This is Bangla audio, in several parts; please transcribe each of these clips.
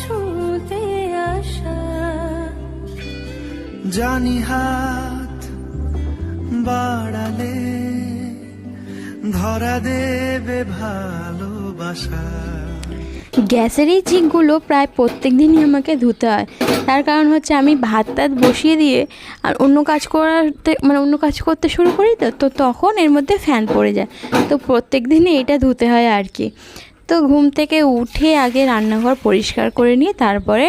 ছুঁতে আসা। জানি হাত বাড়ালে ধরা দেবে ভালোবাসা। গ্যাসের এই চিকগুলো প্রায় প্রত্যেক দিনই আমাকে ধুতে হয়। তার কারণ হচ্ছে আমি ভাত টাত বসিয়ে দিয়ে আর অন্য কাজ করাতে মানে অন্য কাজ করতে শুরু করি তো তো তখন এর মধ্যে ফ্যান পড়ে যায়। তো প্রত্যেক দিনই এটা ধুতে হয় আর কি। তো ঘুম থেকে উঠে আগে রান্নাঘর পরিষ্কার করে নিয়ে তারপরে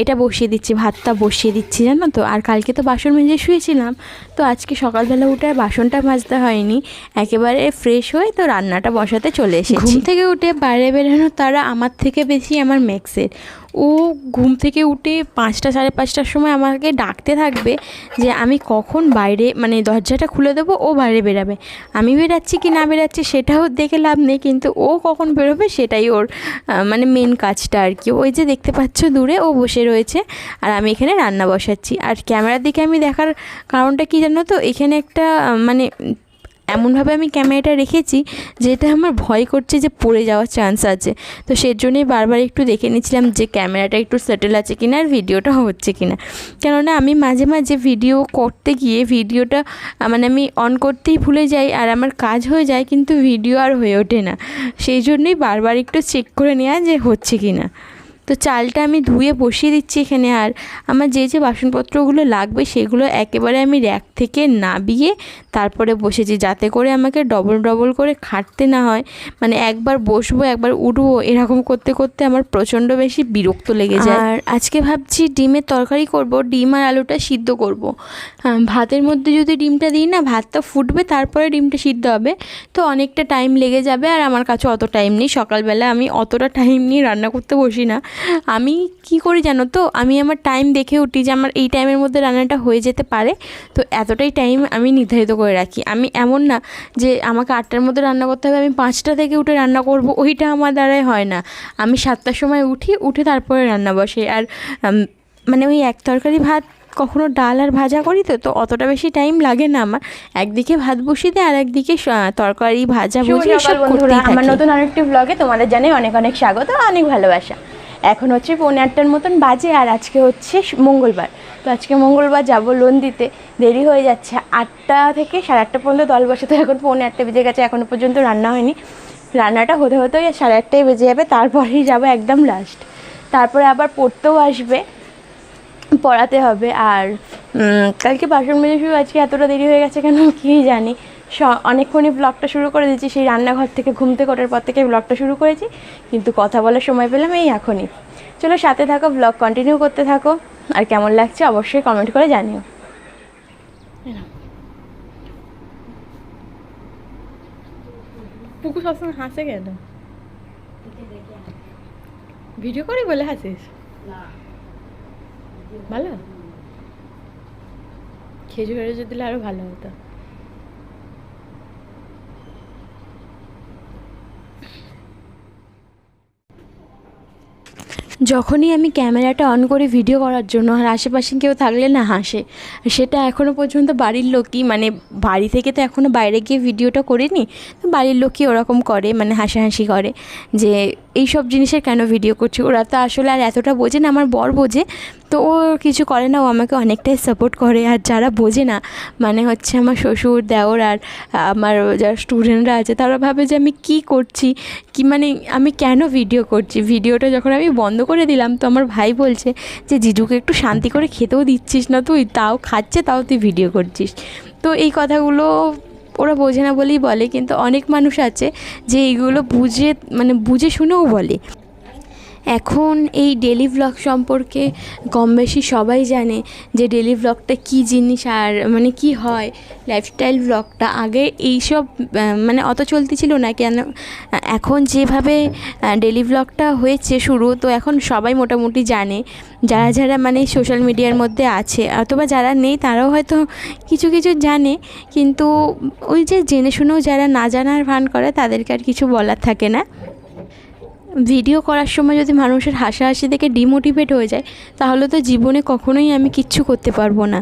এটা বসিয়ে দিচ্ছি ভাতটা বসিয়ে দিচ্ছি জানো তো। আর কালকে তো বাসন মেজে শুয়েছিলাম তো আজকে সকালবেলা উঠে আর বাসনটা মাজতে হয়নি। একেবারে ফ্রেশ হয়ে তো রান্নাটা বসাতে চলে এসেছি। ঘুম থেকে উঠে বাইরে বেরোনো তারা আমার থেকে বেশি আমার ম্যাক্সের ও ঘুম থেকে উঠে পাঁচটা, সাড়ে পাঁচটার সময় আমাকে ডাকতে থাকবে যে আমি কখন বাইরে মানে দরজাটা খুলে দেবো, ও বাইরে বেরাবে। আমি বেরাচ্ছি কি না বেরাচ্ছি সেটাও দেখে লাভ নেই, কিন্তু ও কখন বেরোবে সেটাই ওর মানে মেন কাজটা আর কি। ওই যে দেখতে পাচ্ছ দূরে ও বসে রয়েছে আর আমি এখানে রান্না বসাচ্ছি। আর ক্যামেরার দিকে আমি দেখার কারণটা কি জানো তো? এখানে একটা মানে এমনভাবে আমি ক্যামেরাটা রেখেছি যেটা আমার ভয় করছে যে পড়ে যাওয়ার চান্স আছে। তো সেই জন্যই বারবার একটু দেখে নিচ্ছিলাম যে ক্যামেরাটা একটু সেটেল আছে কিনা আর ভিডিওটা হচ্ছে কিনা। কেননা আমি মাঝে মাঝে ভিডিও করতে গিয়ে ভিডিওটা মানে আমি অন করতেই ভুলে যাই আর আমার কাজ হয়ে যায় কিন্তু ভিডিও আর হয়ে ওঠে না। সেই জন্যই বারবার একটু চেক করে নেওয়া যে হচ্ছে কিনা। তো চালটা আমি ধুয়ে বসিয়ে দিচ্ছি এখানে আর আমার যে যে বাসনপত্রগুলো লাগবে সেগুলো একেবারে আমি র্যাক থেকে নাবিয়ে তারপরে বসেছি যাতে করে আমাকে ডবল ডবল করে খাটতে না হয়। মানে একবার বসবো, একবার উঠবো এরকম করতে করতে আমার প্রচণ্ড বেশি বিরক্ত লেগে যায়। আর আজকে ভাবছি ডিমের তরকারি করব, ডিম আর আলুটা সিদ্ধ করব। ভাতের মধ্যে যদি ডিমটা দিই না ভাতটা ফুটবে, তারপরে ডিমটা সিদ্ধ হবে। তো অনেকটা টাইম লেগে যাবে আর আমার কাছে অত টাইম নেই। সকালবেলা আমি অতটা টাইম নিয়ে রান্না করতে বসি না। আমি কি করি জানো তো? আমি আমার টাইম দেখে উঠি যে আমার এই টাইমের মধ্যে রান্নাটা হয়ে যেতে পারে। তো এতটাই টাইম আমি নির্ধারিত করে রাখি। আমি এমন না যে আমাকে আটটার মধ্যে রান্না করতে হবে আমি পাঁচটা থেকে উঠে রান্না করব ওইটা আমার দ্বারাই হয় না। আমি সাতটার সময় উঠি উঠে তারপরে রান্না বসে। আর মানে ওই এক তরকারি ভাত কখনো ডাল আর ভাজা করি তো তো অতটা বেশি টাইম লাগে না আমার। একদিকে ভাত বসিয়ে দিই আর একদিকে তরকারি ভাজা করতেই আমার নতুন আরেকটি ব্লগে তোমাদের জানাই অনেক অনেক স্বাগত অনেক ভালোবাসা। এখন হচ্ছে পৌনে আটটার মতন বাজে আর আজকে হচ্ছে মঙ্গলবার। তো আজকে মঙ্গলবার যাব লোন দিতে দেরি হয়ে যাচ্ছে আটটা থেকে সাড়ে আটটা পর্যন্ত দল বসে তো এখন পৌনে আটটা বেজে গেছে এখনও পর্যন্ত রান্না হয়নি। রান্নাটা হতে হতেই সাড়ে আটটায় বেজে যাবে, তারপরেই যাব একদম লাস্ট তারপরে আবার পড়তেও আসবে, পড়াতে হবে। আর কালকে বাসন মেজে শুরু আজকে এতটা দেরি হয়ে গেছে কেন কী জানি। অনেকক্ষণই ব্লগটা শুরু করে দিয়েছি। সেই রান্নাঘর থেকে ঘুম থেকে ওঠার পর থেকে ব্লগটা শুরু করেছি। কিন্তু কথা বলার সময় পেলাম এই এখনই। চলো সাথে থাকো ব্লগ কন্টিনিউ করতে থাকো। আর কেমন লাগছে অবশ্যই কমেন্ট করে জানিও। পুকু সবসময় হাসে কেন? ভিডিও করে বলে হাসিস? ভালো? খেজুর খেজুর দিলে আরও ভালো হতো। যখনই আমি ক্যামেরাটা অন করে ভিডিও করার জন্য, আর আশেপাশে কেউ থাকলে না হাসে। সেটা এখনও পর্যন্ত বাড়ির লোকই মানে বাড়ি থেকে তো এখনও বাইরে গিয়ে ভিডিওটা করিনি, তো বাড়ির লোকই ওরকম করে মানে হাসাহাসি করে যে এই সব জিনিসের কেন ভিডিও করছি? ওরা তো আসলে আর এতটা বোঝে না, আমার বর বোঝে তো ও কিছু করে না, ও আমাকে অনেকটাই সাপোর্ট করে। আর যারা বোঝে না মানে হচ্ছে আমার শ্বশুর, দেওর আর আমার যারা স্টুডেন্টরা আছে, তারা ভাবে যে আমি কি করছি, কি মানে আমি কেন ভিডিও করছি? ভিডিওটা যখন আমি বন্ধ করে দিলাম, তো আমার ভাই বলছে যে, জিজুকে একটু শান্তি করে খেতেও দিচ্ছিস না তুই, তাও খাচ্ছে, তাও তুই ভিডিও করছিস। তো এই কথাগুলো ওরা বোঝে না বলেই বলে, কিন্তু অনেক মানুষ আছে যে এইগুলো বুঝে মানে বুঝে শুনেও বলে। এখন এই ডেলি ভ্লগ সম্পর্কে কম বেশি সবাই জানে যে ডেলি ভ্লগটা কী জিনিস আর মানে কি হয়। লাইফস্টাইল ভ্লগটা আগে এইসব মানে অত চলতি ছিল না কেন? এখন যেভাবে ডেলি ভ্লগটা হয়েছে শুরু, তো এখন সবাই মোটামুটি জানে। যারা যারা মানে সোশ্যাল মিডিয়ার মধ্যে আছে, অথবা যারা নেই তারাও হয়তো কিছু কিছু জানে, কিন্তু ওই যে জেনে শুনেও যারা না জানার ভান করে তাদেরকে আর কিছু বলার থাকে না। ভিডিও করার সময় যদি মানুষের হাসাহাসি দেখে ডিমোটিভেট হয়ে যায়, তাহলে তো জীবনে কখনোই আমি কিচ্ছু করতে পারব না।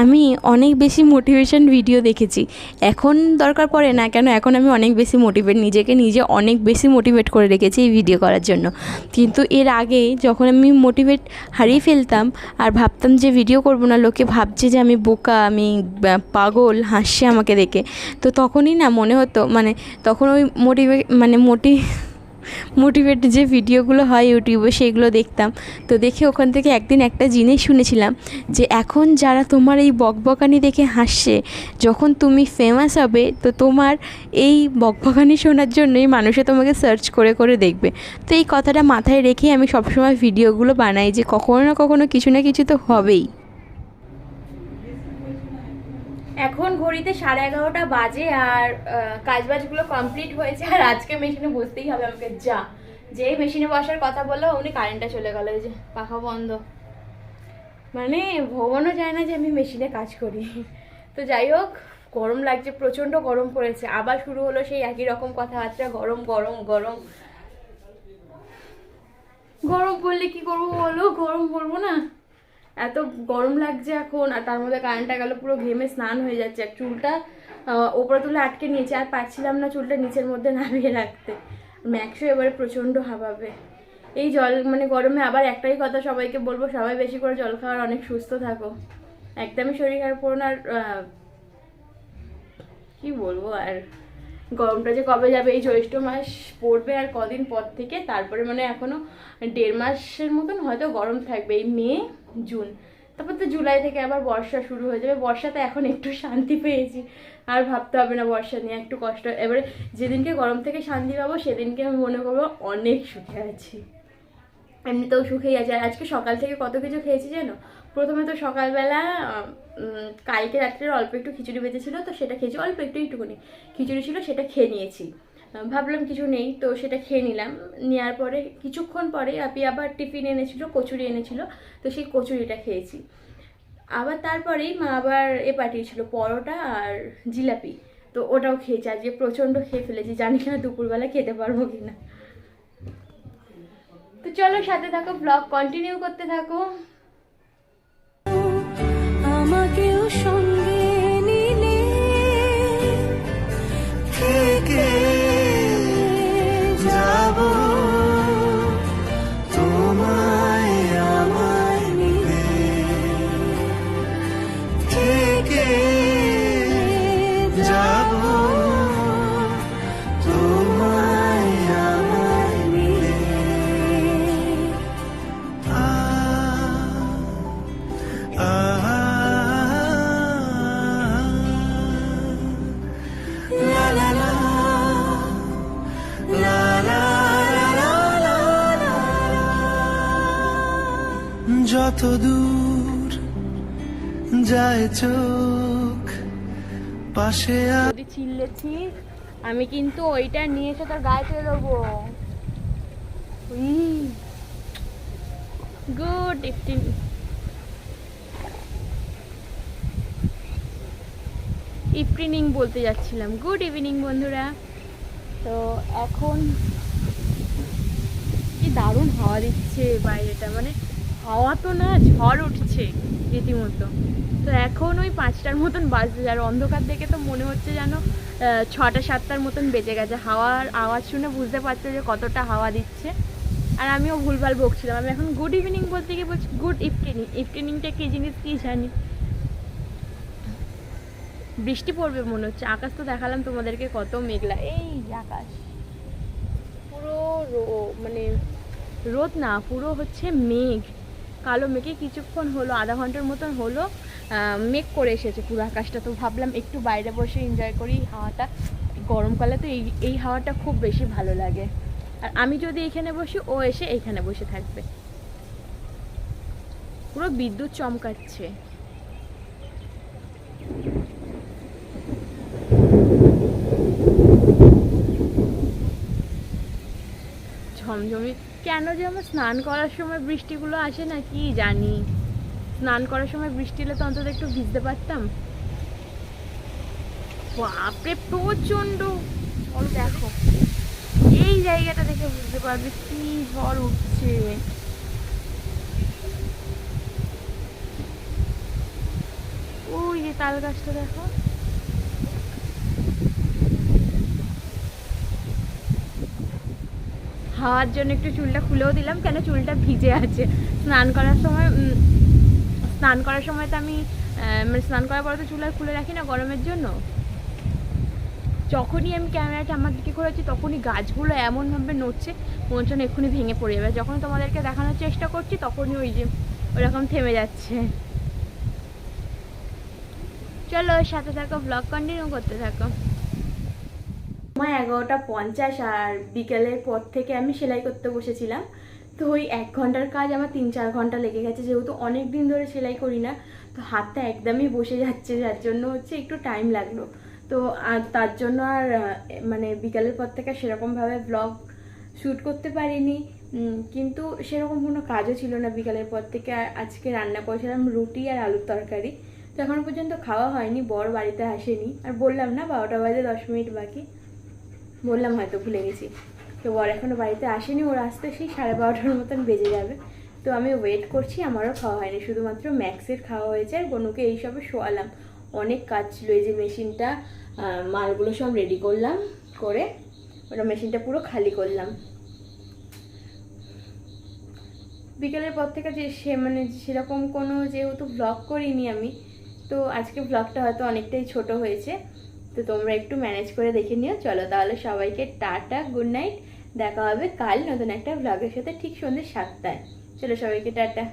আমি অনেক বেশি মোটিভেশন ভিডিও দেখেছি। এখন দরকার পড়ে না কেন, এখন আমি অনেক বেশি মোটিভেট নিজেকে নিজে অনেক বেশি মোটিভেট করে রেখেছি এই ভিডিও করার জন্য। কিন্তু এর আগে যখন আমি মোটিভেট হারিয়ে ফেলতাম আর ভাবতাম যে ভিডিও করব না, লোকে ভাবছে যে আমি বোকা, আমি পাগল, হাসছে আমাকে দেখে, তো তখনই না মনে হতো মানে তখন ওই মোটিভে মানে মোটি মোটিভেট যে ভিডিওগুলো হয় ইউটিউবে সেগুলো দেখতাম। তো দেখে ওখান থেকে একদিন একটা জিনিস শুনেছিলাম যে এখন যারা তোমার এই বকবকানি দেখে হাসছে, যখন তুমি ফেমাস হবে, তো তোমার এই বকবকানি শোনার জন্যই মানুষে তোমাকে সার্চ করে করে দেখবে। তো এই কথাটা মাথায় রেখেই আমি সবসময় ভিডিওগুলো বানাই যে কখনো না কখনো কিছু না কিছু তো হবেই। এখন ঘড়িতে সাড়ে এগারোটা বাজে আর কাজ বাজগুলো কমপ্লিট হয়েছে। আর আজকে মেশিনে বসতেই হবে আমাকে, যা। যেই মেশিনে বসার কথা বলল উনি কারেন্টটা চলে গেলো যে, পাখা বন্ধ। মানে ভবনও যায় না যে আমি মেশিনে কাজ করি। তো যাই হোক, গরম লাগছে, প্রচণ্ড গরম পড়েছে। আবার শুরু হলো সেই একই রকম কথাবার্তা, গরম গরম গরম। গরম পড়লে কি করব বলো? গরম পড়ব না? এত গরম লাগছে এখন, আর তার মধ্যে কারেন্টটা গেল, পুরো ঘেমে স্নান হয়ে যাচ্ছে। আর চুলটা ওপরে তুলে আটকে নিয়েছে, আর পারছিলাম না চুলটা নিচের মধ্যে নামিয়ে রাখতে। ম্যাক্সও এবারে প্রচণ্ড হাবাবে। এই জল মানে গরমে আবার একটাই কথা সবাইকে বলব, সবাই বেশি করে জল খাওয়ার, অনেক সুস্থ থাকো। একদমই শরীর খারাপ করো আর কি বলব আর? গরমটা যে কবে যাবে এই জ্যৈষ্ঠ মাস পড়বে আর কদিন পর থেকে, তারপরে মানে এখনও দেড় মাসের মতন হয়তো গরম থাকবে, এই মে, জুন। তারপর তো জুলাই থেকে আবার বর্ষা শুরু হয়ে যাবে, বর্ষাতে এখন একটু শান্তি পেয়েছি, আর ভাবতে হবে না বর্ষা নিয়ে একটু কষ্ট। এবারে যেদিনকে গরম থেকে শান্তি পাবো, সেদিনকে আমি মনে করব অনেক সুখে আছি। এমনিতেও সুখেই আছে, আর আজকে সকাল থেকে কত কিছু খেয়েছি জানো? প্রথমে তো সকালবেলা কালকে রাত্রে অল্প একটু খিচুড়ি বেঁচেছিল তো সেটা খেয়েছি। অল্প একটু একটুখানি খিচুড়ি ছিল, সেটা খেয়ে নিয়েছি। ভাবলাম কিছু নেই, তো সেটা খেয়ে নিলাম। নেওয়ার পরে, কিছুক্ষণ পরে আপনি আবার টিফিন এনেছিল, কচুরি এনেছিল, তো সেই কচুরিটা খেয়েছি। আবার তারপরেই মা আবার এ পাঠিয়েছিল, পরোটা আর জিলাপি। তো ওটাও খেয়েছি, আজকে প্রচণ্ড খেয়ে ফেলেছি, জানি না দুপুরবেলা খেতে পারব কিনা। তো চলো সাথে থাকো ব্লগ কন্টিনিউ করতে থাকো। আমাকেও সঙ্গে নিলে থেকে যত দূর যায় চোখ, পাশে চিল্লেছিস আমি কিন্তু ওইটা নিয়ে এসে তোর গায়ে ফেলে দেবো। গুড ইফটিন ইভিনিং বলতে যাচ্ছিলাম। গুড ইভিনিং, বন্ধুরা। তো এখন কি দারুণ হাওয়া দিচ্ছে বাইরেটা মানে হাওয়া তো না, ঝড় উঠছে রীতিমতো। তো এখন ওই পাঁচটার মতন বাজছে, আর অন্ধকার দেখে তো মনে হচ্ছে যেন ছটা সাতটার মতন বেজে গেছে। হাওয়ার আওয়াজ শুনে বুঝতে পারছ যে কতটা হাওয়া দিচ্ছে। আর আমিও ভুলভাল বকছিলাম। আমি এখন গুড ইভিনিং বলতে গিয়ে বলছি গুড ইফটিনিং ইফটিনিংটা কী জিনিস কী জানি? বৃষ্টি পড়বে মনে হচ্ছে। আকাশ তো দেখালাম তোমাদেরকে কত মেঘলা। এই আকাশ। পুরো রো- মানে রোদ না, পুরো হচ্ছে মেঘ। কালো মেঘে কিছুক্ষণ হলো, আধা ঘণ্টার মতন হলো মেঘ করে এসেছে পুরো আকাশটা। তো ভাবলাম একটু বাইরে বসে এনজয় করি হাওয়াটা। গরমকালে তো এই এই হাওয়াটা খুব বেশি ভালো লাগে। আর আমি যদি এখানে বসি, ও এসে এখানে বসে থাকবে। পুরো বিদ্যুৎ চমকাচ্ছে। কেন যে আমার স্নান করার সময় বৃষ্টিগুলো আসে না, কি জানি। স্নান করার সময় বৃষ্টি এলে তো অন্তত একটু ভিজতে পারতাম। বাপরে, প্রচণ্ড। চলো দেখো। এই জায়গাটা দেখে বুঝতে পারবে কি ঝড় উঠছে। ওই যে তাল গাছটা দেখো। হাওয়ার জন্য একটু চুলটা খুলেও দিলাম, কেন চুলটা ভিজে আছে। স্নান করার সময় স্নান করার সময় তো আমি মানে স্নান করার পরে তো চুল আর খুলে রাখি না গরমের জন্য। যখনই আমি ক্যামেরাটা আমার দিকে করেছি তখনই গাছগুলো এমনভাবে নড়ছে, মনে এক্ষুনি ভেঙে পড়ে যাবে। যখন তোমাদেরকে দেখানোর চেষ্টা করছি, তখনই ওই যে ওরকম থেমে যাচ্ছে। চলো সাথে থাকো ব্লগ কন্টিনিউ করতে থাকো। সময় এগারোটা পঞ্চাশ আর বিকেলের পর থেকে আমি সেলাই করতে বসেছিলাম। তো ওই এক ঘণ্টার কাজ আমার তিন চার ঘণ্টা লেগে গেছে, যেহেতু অনেক দিন ধরে সেলাই করি না, তো হাতটা একদমই বসে যাচ্ছে, যার জন্য হচ্ছে একটু টাইম লাগল। তো আর তার জন্য আর মানে বিকালের পর থেকে সেরকমভাবে ব্লগ শ্যুট করতে পারিনি। কিন্তু সেরকম কোনো কাজও ছিল না বিকালের পর থেকে। আর আজকে রান্না করেছিলাম রুটি আর আলুর তরকারি। তো এখনও পর্যন্ত খাওয়া হয়নি, বর বাড়িতে আসেনি। আর বললাম না, বারোটা বাজে দশ মিনিট বাকি। বললাম হয়তো ভুলে গেছি। তো বর এখনও বাড়িতে আসেনি, ওর আসতে সেই সাড়ে বারোটার মতন বেজে যাবে। তো আমি ওয়েট করছি, আমারও খাওয়া হয়নি, শুধুমাত্র ম্যাক্সের খাওয়া হয়েছে আর গনুকে এইসবে শোয়ালাম। অনেক কাজ ছিল, এই যে মেশিনটা মালগুলো সব রেডি করলাম, করে ওটা মেশিনটা পুরো খালি করলাম। বিকেলের পর থেকে যে সে মানে সেরকম কোনো যেহেতু ব্লগ করিনি আমি, তো আজকে ব্লগটা হয়তো অনেকটাই ছোট হয়েছে। তো তোমরা একটু ম্যানেজ করে দেখে নিও। চলো তাহলে সবাইকে টাটা গুড নাইট দেখা হবে কাল নতুন একটা ব্লগের সাথে ঠিক সন্ধ্যে সাতটায়। চলো সবাইকে টাটা।